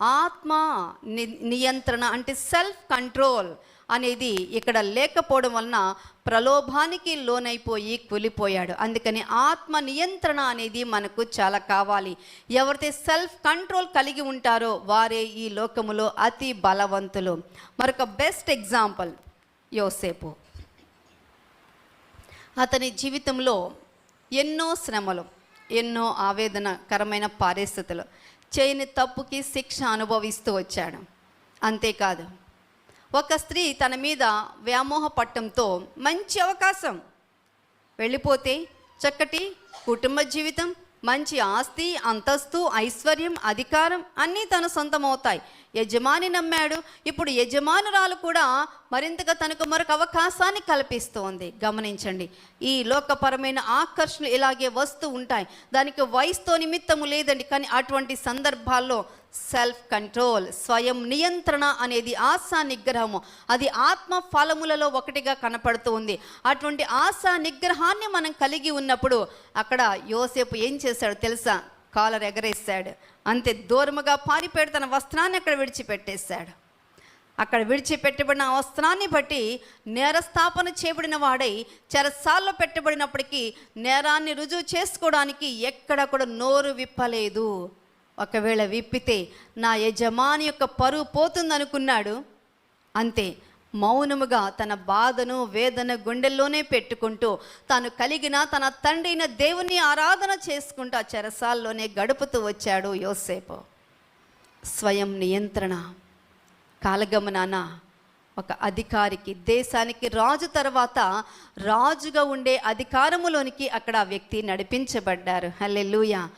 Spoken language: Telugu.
ఆత్మ ని- నియంత్రణ అంటే సెల్ఫ్ కంట్రోల్ అనేది ఇక్కడ లేకపోవడం వలన ప్రలోభానికి లోనైపోయి కూలిపోయాడు. అందుకని ఆత్మ నియంత్రణ అనేది మనకు చాలా కావాలి. ఎవరైతే సెల్ఫ్ కంట్రోల్ కలిగి ఉంటారో వారే ఈ లోకములో అతి బలవంతులు. మరొక బెస్ట్ ఎగ్జాంపుల్ యోసేపు. అతని జీవితంలో ఎన్నో శ్రమలు. ఎన్నో ఆవేదనకరమైన పరిస్థితులు. చేయని తప్పుకి శిక్ష అనుభవిస్తూ వచ్చాడు. అంతేకాదు ఒక స్త్రీ తన మీద వ్యామోహ పట్టంతో మంచి అవకాశం. వెళ్ళిపోతే చక్కటి కుటుంబ జీవితం మంచి ఆస్తి అంతస్తు ఐశ్వర్యం అధికారం అన్నీ తన సొంతమవుతాయి. యజమాని నమ్మాడు. ఇప్పుడు యజమానురాలు కూడా మరింతగా తనకు మరొక అవకాశాన్ని కల్పిస్తోంది. గమనించండి. ఈ లోకపరమైన ఆకర్షణలు ఇలాగే వస్తూ ఉంటాయి. దానికి వయసుతో నిమిత్తము లేదండి. కానీ అటువంటి సందర్భాల్లో సెల్ఫ్ కంట్రోల్ స్వయం నియంత్రణ అనేది ఆశా నిగ్రహము. అది ఆత్మ ఫలములలో ఒకటిగా కనపడుతూ ఉంది. అటువంటి ఆశా నిగ్రహాన్ని మనం కలిగి ఉన్నప్పుడు అక్కడ యోసేపు ఏం చేశాడు తెలుసా? కాలర్ ఎగరేశాడు. అంతే దూరముగా పారిపోయాడు. తన వస్త్రాన్ని అక్కడ విడిచిపెట్టేశాడు. అక్కడ విడిచిపెట్టబడిన వస్త్రాన్ని బట్టి నేరస్థాపన చేయబడిన వాడై చెరసాల్లో పెట్టబడినప్పటికీ నేరాన్ని రుజువు చేసుకోవడానికి ఎక్కడ కూడా నోరు విప్పలేదు. ఒకవేళ విప్పితే నా యజమాని యొక్క పరువు పోతుందనుకున్నాడు అంతే మౌనముగా తన బాధను వేదన గుండెల్లోనే పెట్టుకుంటూ తాను కలిగిన తన తండ్రి అయిన దేవుని ఆరాధన చేసుకుంటూ ఆ చెరసాల్లోనే గడుపుతూ వచ్చాడు యోసేపు. స్వయం నియంత్రణ. కాలగమనాన ఒక అధికారికి దేశానికి రాజు తర్వాత రాజుగా ఉండే అధికారములోనికి అక్కడ ఆ వ్యక్తి నడిపించబడ్డారు. హల్లెలూయా.